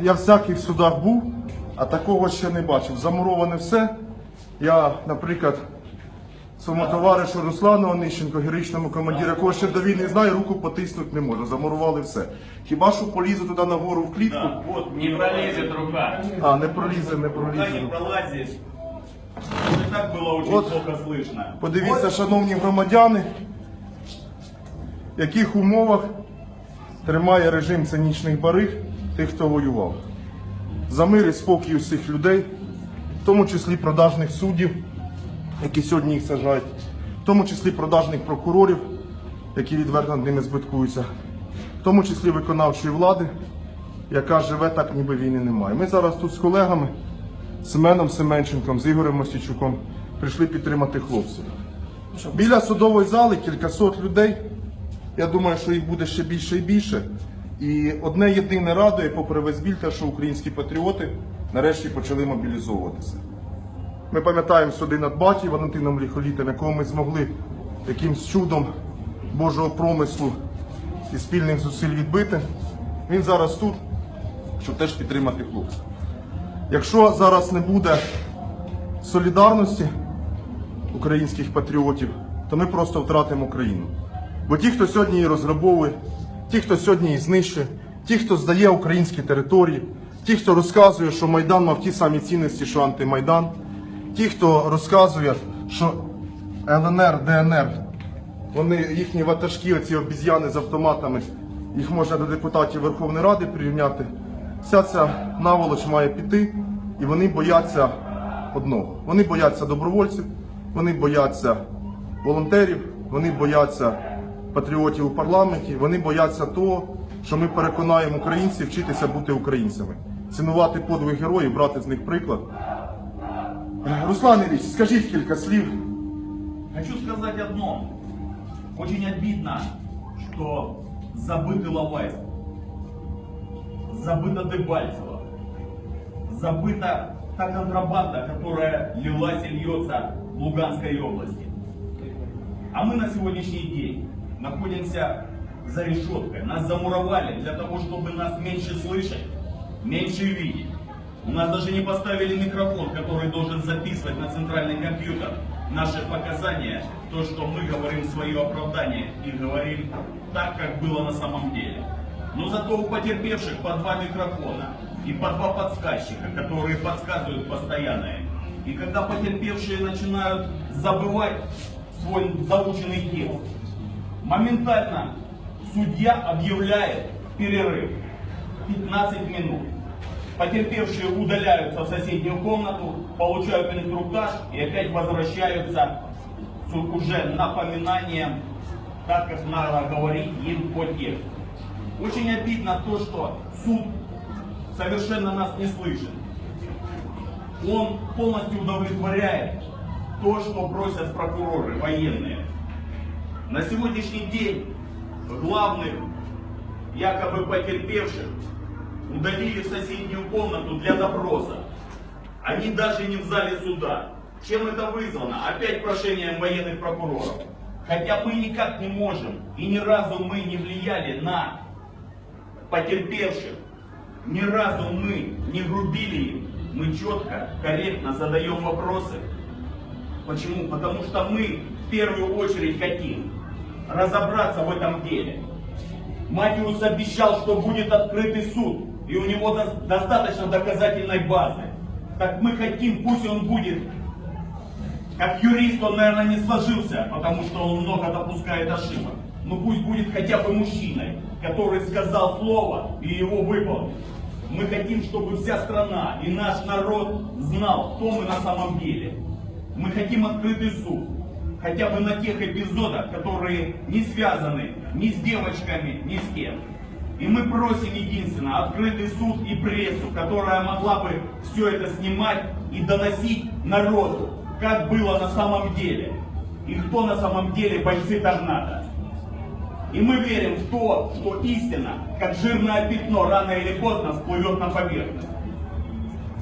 я в всяких судах був, а такого ще не бачив. Замуроване все. Я, наприклад, своєму товаришу Руслану Онищенко, героїчному командиру, якого ще до війни знаю, руку потиснути не можу. Замурували все. Хіба що полізу туди нагору в клітку? Да, вот, Не пролезет рука. А, не пролізе, не Рука пролізе. не пролазит. И так было очень Вот. плохо слышно. Подивіться, шановні громадяни, в яких умовах тримає режим цинічних бариг тих, хто воював. За мир і спокій усіх людей, в тому числі продажних суддів, які сьогодні їх сажають, в тому числі продажних прокурорів, які відверто ними збиткуються, в тому числі виконавчої влади, яка живе так, ніби війни немає. Ми зараз тут з колегами, з Семеном Семенченком, з Ігорем Мосічуком прийшли підтримати хлопців. Біля судової зали кількасот людей. Я думаю, що їх буде ще більше і більше. І одне єдине радує, попри весь біль, те, що українські патріоти нарешті почали мобілізовуватися. Ми пам'ятаємо суди над Баті Валентином Ліхолітом, якого ми змогли якимсь чудом Божого промислу і спільних зусиль відбити. Він зараз тут, щоб теж підтримати хлопців. Якщо зараз не буде солідарності українських патріотів, то ми просто втратимо країну. Бо ті, хто сьогодні її розграбовує, ті, хто сьогодні її знищує, ті, хто здає українські території, ті, хто розказує, що Майдан мав ті самі цінності, що антимайдан, ті, хто розказує, що ЛНР, ДНР, вони їхні ватажки, оці обіз'яни з автоматами, їх можна до депутатів Верховної Ради прирівняти. Вся ця наволоч має піти, і вони бояться одного. Вони бояться добровольців, вони бояться волонтерів, вони бояться патріотів у парламенті, вони бояться того, що ми переконаємо українців вчитися бути українцями, цінувати подвиг героїв, брати з них приклад. Руслан Ілліч, скажіть кілька слів. Хочу сказать одно. Очень обидно, что забыт Иловайск, забыто Дебальцево, забыта та контрабанда, которая лилась и льется в Луганской области. А мы на сегодняшний день находимся за решеткой. Нас замуровали для того, чтобы нас меньше слышать, меньше видеть. У нас даже не поставили микрофон, который должен записывать на центральный компьютер наши показания, то, что мы говорим свое оправдание и говорим так, как было на самом деле. Но зато у потерпевших по два микрофона и по два подсказчика, которые подсказывают постоянно. И когда потерпевшие начинают забывать свой заученный текст, моментально судья объявляет перерыв 15 минут. Потерпевшие удаляются в соседнюю комнату, получают инструктаж и опять возвращаются с уже напоминанием, так как надо говорить им по тексту. Очень обидно то, что суд совершенно нас не слышит. Он полностью удовлетворяет то, что просят прокуроры военные. На сегодняшний день главных якобы потерпевших удалили в соседнюю комнату для допроса. Они даже не в зале суда. Чем это вызвано? Опять прошением военных прокуроров. Хотя мы никак не можем, и ни разу мы не влияли на потерпевших, ни разу мы не грубили им. Мы четко, корректно задаем вопросы. Почему? Потому что мы в первую очередь хотим разобраться в этом деле. Матиус обещал, что будет открытый суд, и у него дос- достаточно доказательной базы. Так мы хотим, пусть он будет. Как юрист он, наверное, не сложился, потому что он много допускает ошибок. Но пусть будет хотя бы мужчиной, который сказал слово и его выполнил. Мы хотим, чтобы вся страна и наш народ знал, кто мы на самом деле. Мы хотим открытый суд. Хотя бы на тех эпизодах, которые не связаны ни с девочками, ни с кем. И мы просим единственно открытый суд и прессу, которая могла бы все это снимать и доносить народу, как было на самом деле. И кто на самом деле бойцы торнадо. И мы верим в то, что истина, как жирное пятно, рано или поздно всплывет на поверхность.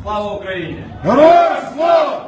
Слава Украине! Героям слава!